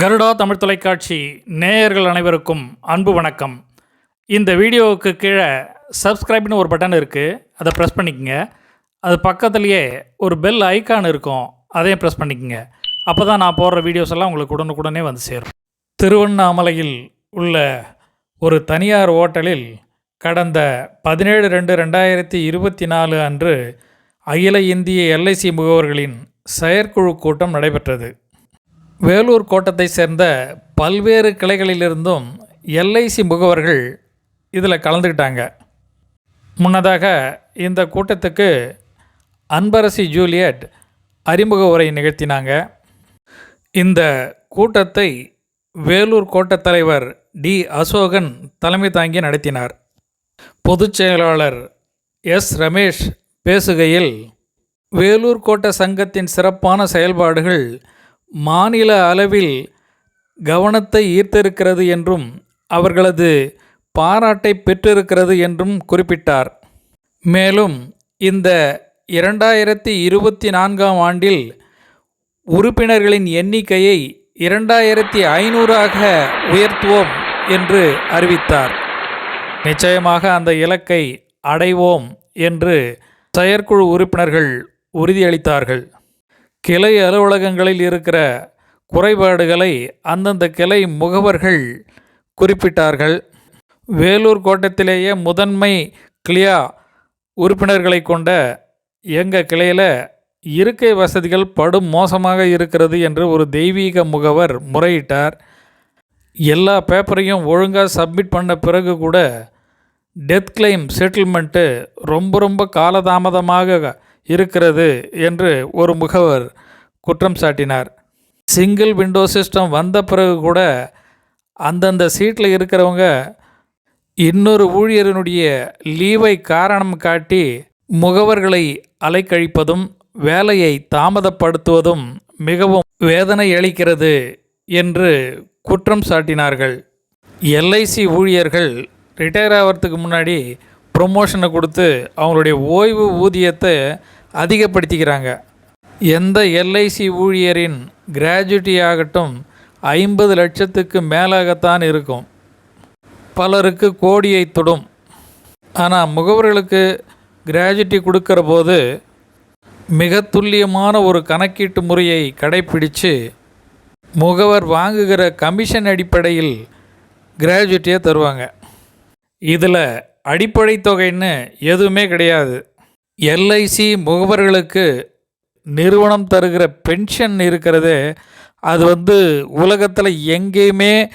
கருடா தமிழ் தொலைக்காட்சி நேயர்கள் அனைவருக்கும் அன்பு வணக்கம். இந்த வீடியோவுக்கு கீழே சப்ஸ்கிரைப்னு ஒரு பட்டன் இருக்குது அதை ப்ரெஸ் பண்ணிக்கோங்க. அது பக்கத்துலேயே ஒரு பெல் ஐகான் இருக்கும். அதையும் ப்ரெஸ் பண்ணிக்கோங்க. அப்போ தான் நான் போடுற வீடியோஸ் எல்லாம் உங்களுக்கு உடனுக்குடனே வந்து சேரும். திருவண்ணாமலையில் உள்ள ஒரு தனியார் ஓட்டலில் கடந்த பதினேழு ரெண்டு ரெண்டாயிரத்தி இருபத்தி நாலு அன்று அகில இந்திய எல்ஐசி முகவர்களின் செயற்குழு கூட்டம் நடைபெற்றது. வேலூர் கோட்டத்தை சேர்ந்த பல்வேறு கிளைகளிலிருந்தும் எல்ஐசி முகவர்கள் இதில் கலந்துக்கிட்டாங்க. முன்னதாக இந்த கூட்டத்துக்கு அன்பரசி ஜூலியட் அறிமுக உரை நிகழ்த்தினாங்க. இந்த கூட்டத்தை வேலூர் கோட்டத் தலைவர் டி. அசோகன் தலைமை தாங்கி நடத்தினார். பொதுச் செயலாளர் எஸ். ரமேஷ் பேசுகையில் வேலூர் கோட்ட சங்கத்தின் சிறப்பான செயல்பாடுகள் மாநில அளவில் கவனத்தை ஈர்த்திருக்கிறது என்றும் அவர்களது பாராட்டை பெற்றிருக்கிறது என்றும் குறிப்பிட்டார். மேலும் இந்த இரண்டாயிரத்தி இருபத்தி நான்காம் ஆண்டில் உறுப்பினர்களின் எண்ணிக்கையை இரண்டாயிரத்தி ஐநூறாக உயர்த்துவோம் என்று அறிவித்தார். நிச்சயமாக அந்த இலக்கை அடைவோம் என்று செயற்குழு உறுப்பினர்கள் உறுதியளித்தார்கள். கிளை அலுவலகங்களில் இருக்கிற குறைபாடுகளை அந்தந்த கிளை முகவர்கள் குறிப்பிட்டார்கள். வேலூர் கோட்டத்திலேயே முதன்மை கிளியா உறுப்பினர்களை கொண்ட எங்கள் கிளையில் இருக்கை வசதிகள் படும் மோசமாக இருக்கிறது என்று ஒரு தெய்வீக முகவர் முறையிட்டார். எல்லா பேப்பரையும் ஒழுங்காக சப்மிட் பண்ண பிறகு கூட டெத் கிளைம் செட்டில்மெண்ட்டு ரொம்ப ரொம்ப காலதாமதமாக இருக்கிறது என்று ஒரு முகவர் குற்றம் சாட்டினார். சிங்கிள் விண்டோ சிஸ்டம் வந்த பிறகு கூட அந்தந்த சீட்டில் இருக்கிறவங்க இன்னொரு ஊழியரினுடைய லீவை காரணம் காட்டி முகவர்களை அலைக்கழிப்பதும் வேலையை தாமதப்படுத்துவதும் மிகவும் வேதனை அளிக்கிறது என்று குற்றம் சாட்டினார்கள். எல்ஐசி ஊழியர்கள் ரிட்டையர் ஆகிறதுக்கு முன்னாடி ப்ரொமோஷனை கொடுத்து அவங்களுடைய ஓய்வு ஊதியத்தை அதிகப்படுத்திக்கிறாங்க. எந்த எல்ஐசி ஊழியரின் கிராஜுவிட்டி ஆகட்டும் ஐம்பது லட்சத்துக்கு மேலாகத்தான் இருக்கும். பலருக்கு கோடியை தொடும். ஆனால் முகவர்களுக்கு கிராஜுவிட்டி கொடுக்குற போது மிக துல்லியமான ஒரு கணக்கீட்டு முறையை கடைப்பிடித்து முகவர் வாங்குகிற கமிஷன் அடிப்படையில் கிராஜுவிட்டியை தருவாங்க. இதில் அடிப்படை தொகைன்னு எதுவுமே கிடையாது. எல்ஐசி முகவர்களுக்கு நிறுவனம் தருகிற பென்ஷன் இருக்கிறது அது வந்து உலகத்தில் எங்கேயுமே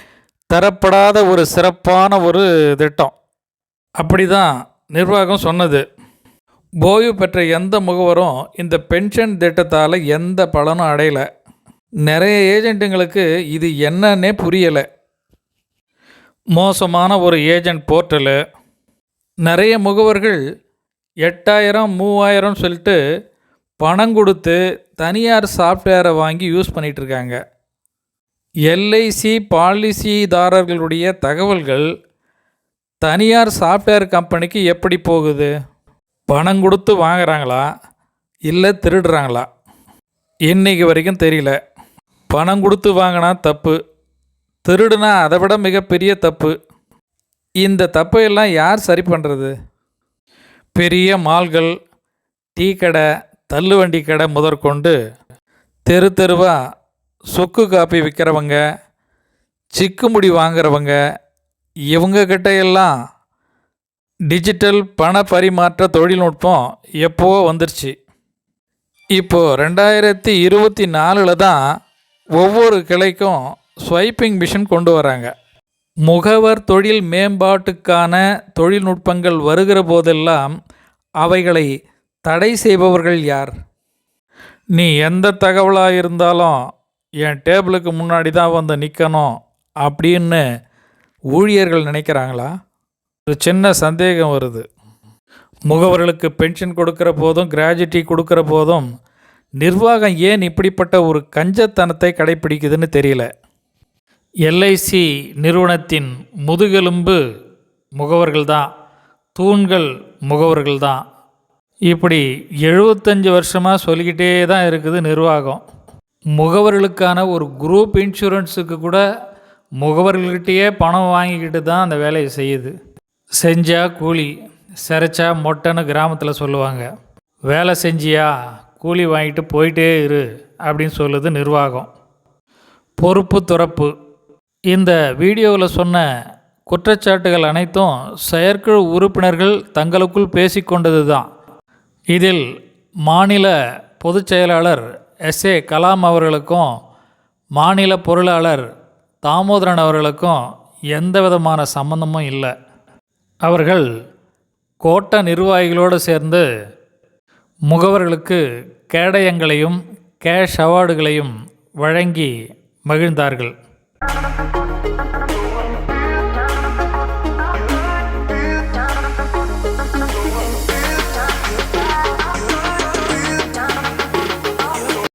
தரப்படாத ஒரு சிறப்பான ஒரு திட்டம். அப்படி தான் நிர்வாகம் சொன்னது. ஓய்வு பெற்ற எந்த முகவரும் இந்த பென்ஷன் திட்டத்தால் எந்த பலனும் அடையலை. நிறைய ஏஜெண்ட்டுங்களுக்கு இது என்னன்னே புரியலை. மோசமான ஒரு ஏஜெண்ட் போர்ட்டலு. நிறைய முகவர்கள் எட்டாயிரம் மூவாயிரம்னு சொல்லிட்டு பணம் கொடுத்து தனியார் சாஃப்ட்வேரை வாங்கி யூஸ் பண்ணிகிட்டு இருக்காங்க எல்ஐசி பாலிசிதாரர்களுடைய தகவல்கள் தனியார் சாஃப்ட்வேர் கம்பெனிக்கு எப்படி போகுது? பணம் கொடுத்து வாங்குறாங்களா? இல்லை திருடுறாங்களா? இன்றைக்கு வரைக்கும் தெரியல. பணம் கொடுத்து வாங்கினா தப்பு. திருடுனா அதை விட மிகப்பெரிய தப்பு. இந்த தப்பையெல்லாம் யார் சரி பண்ணுறது பெரிய மால்கள் டீ கடை தள்ளுவண்டி கடை முதற்கொண்டு தெரு தெருவாக சொக்கு காப்பி விற்கிறவங்க சிக்குமுடி வாங்குறவங்க இவங்கக்கிட்ட எல்லாம் டிஜிட்டல் பண பரிமாற்ற தொழில்நுட்பம் எப்போவோ வந்துருச்சு? இப்போது ரெண்டாயிரத்தி இருபத்தி நாலில் தான் ஒவ்வொரு கிளைக்கும் ஸ்வைப்பிங் மிஷின் கொண்டு வராங்க. முகவர் தொழில் மேம்பாட்டுக்கான தொழில்நுட்பங்கள் வருகிற போதெல்லாம் அவைகளை தடை செய்பவர்கள் யார்? நீ எந்த தகவலாக இருந்தாலும் என் டேபிளுக்கு முன்னாடி தான் வந்து நிற்கணும் அப்படின்னு ஊழியர்கள் நினைக்கிறாங்களா? ஒரு சின்ன சந்தேகம் வருது. முகவர்களுக்கு பென்ஷன் கொடுக்குற போதும் கிராஜுவிட்டி கொடுக்குற போதும் நிர்வாகம் ஏன் இப்படிப்பட்ட ஒரு கஞ்சத்தனத்தை கடைப்பிடிக்குதுன்னு தெரியல. எல்ஐசி நிறுவனத்தின் முதுகெலும்பு முகவர்கள் தான் தூண்கள் முகவர்கள் தான் இப்படி எழுபத்தஞ்சு வருஷமாக சொல்லிக்கிட்டே தான் இருக்குது நிர்வாகம். முகவர்களுக்கான ஒரு குரூப் இன்சூரன்ஸுக்கு கூட முகவர்கள்கிட்டயே பணம் வாங்கிக்கிட்டு தான் அந்த வேலையை செய்யுது. செஞ்சா கூலி சிரைச்சா மொட்டைன்னு கிராமத்தில் சொல்லுவாங்க. வேலை செஞ்சியா கூலி வாங்கிட்டு போயிட்டே இரு அப்படின்னு சொல்லுது நிர்வாகம். பொறுப்பு துறப்பு. இந்த வீடியோவில் சொன்ன குற்றச்சாட்டுகள் அனைத்தும் செயற்குழு உறுப்பினர்கள் தங்களுக்குள் பேசிக்கொண்டது தான் இதில் மாநில பொதுச் செயலாளர் எஸ். ஏ. கலாம் அவர்களுக்கும் மாநில பொருளாளர் தாமோதரன் அவர்களுக்கும் எந்த விதமான சம்பந்தமும் இல்லை. அவர்கள் கோட்ட நிர்வாகிகளோடு சேர்ந்து முகவர்களுக்கு கேடயங்களையும் கேஷ் அவார்டுகளையும் வழங்கி மகிழ்ந்தார்கள். Thank you.